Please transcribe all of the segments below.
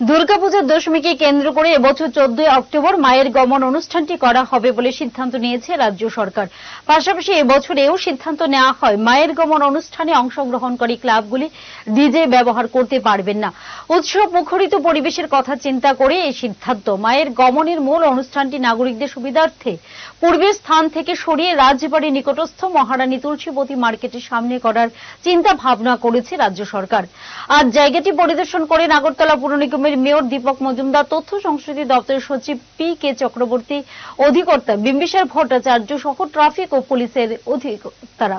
দুর্গাপূজার দশমীকে কেন্দ্র করে এবছর চোদ্দই অক্টোবর মায়ের গমন অনুষ্ঠানটি করা হবে বলে সিদ্ধান্ত নিয়েছে রাজ্য সরকার। পাশাপাশি এবছরেও সিদ্ধান্ত নেওয়া হয়, মায়ের গমন অনুষ্ঠানে অংশগ্রহণকারী ক্লাবগুলি ডিজে ব্যবহার করতে পারবেন না। উৎসব মুখরিত পরিবেশের কথা চিন্তা করে এই সিদ্ধান্ত। মায়ের গমনের মূল অনুষ্ঠানটি নাগরিকদের সুবিধার্থে পূর্বের স্থান থেকে সরিয়ে রাজবাড়ি নিকটস্থ মহারানী তুলসীবতী মার্কেটের সামনে করার চিন্তা ভাবনা করেছে রাজ্য সরকার। আজ জায়গাটি পরিদর্শন করে নাগরতলা পুর নিগমের মেয়র দীপক মজুমদার, তথ্য সংস্কৃতি দপ্তরের সচিব পি কে চক্রবর্তী, অধিকর্তা বিম্বিসার ভট্টাচার্য সহ ট্রাফিক ও পুলিশের অধিকর্তারা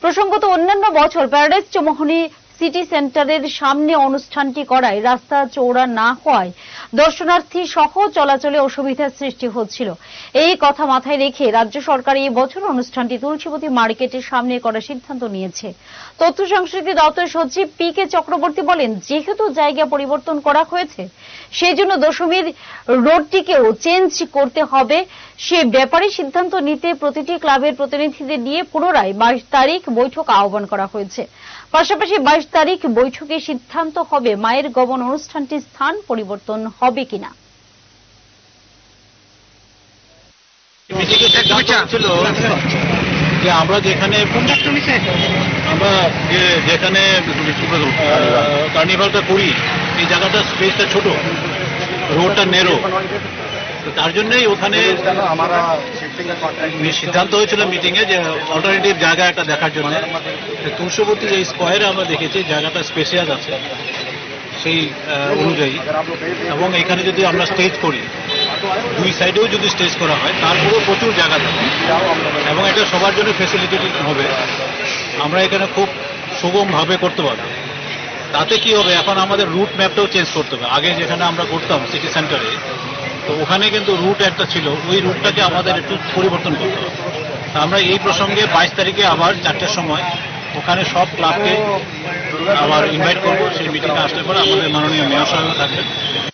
প্রসঙ্গত অন্যান্য বছর প্যারাডাইজ চৌমোহনী সিটি সেন্টারের সামনে অনুষ্ঠানটি করায় রাস্তা চৌড়া না হওয়ায় দর্শনার্থী সহ চলাচলে অসুবিধার সৃষ্টি হচ্ছিল। এই কথা মাথায় রেখে রাজ্য সরকার এই বছর অনুষ্ঠানটি তুলসীপতি মার্কেটের সামনে করার সিদ্ধান্ত নিয়েছে। তথ্য সংস্কৃতি দপ্তরের সচিব পি কে চক্রবর্তী বলেন, যেহেতু জায়গা পরিবর্তন করা হয়েছে সেই জন্য দশমীর রোডটিকেও চেঞ্জ করতে হবে। সে ব্যাপারে সিদ্ধান্ত নিতে প্রতিটি ক্লাবের প্রতিনিধিদের নিয়ে পুনরায় বাইশ তারিখ বৈঠক আহ্বান করা হয়েছে। পাশাপাশি বাইশ তারিখ বৈঠকে সিদ্ধান্ত হবে মায়ের গমন অনুষ্ঠানটির স্থান পরিবর্তন হবে কিনা। ছিল যে আমরা যেখানে আমরা যে যেখানে কার্নিভালটা করি এই জায়গাটা স্পেসটা ছোট। রোডটা নেরো তো তার জন্যই ওখানে সিদ্ধান্ত হয়েছিল মিটিংয়ে যে অল্টারনেটিভ জায়গা একটা দেখার জন্য। তুলসবতী এই স্কোয়ারে আমরা দেখেছি জায়গাটা স্পেশিয়াস আছে সেই অনুযায়ী। এবং এখানে যদি আমরা স্টেজ করি দুই সাইডেও যদি স্টেজ করা হয় তারপরেও প্রচুর জায়গা থাকে। এবং এটা সবার জন্য ফেসিলিটি হবে। আমরা এখানে খুব সুগমভাবে করতে পারব। তাতে কি হবে? এখন আমাদের রুট ম্যাপটাও চেঞ্জ করতে হবে। আগে যেখানে আমরা করতাম সিটি সেন্টারে তো ওখানে কিন্তু রুট একটা ছিল। ওই রুটটাকে আমাদের একটু পরিবর্তন করতে হবে। তা আমরা এই প্রসঙ্গে বাইশ তারিখে আবার চারটের সময় ওখানে সব ক্লাবকে আবার ইনভাইট করব। সেই মিটিংয়ে আসলে পরে আমাদের মাননীয় মেয়র সাহেব থাকবেন।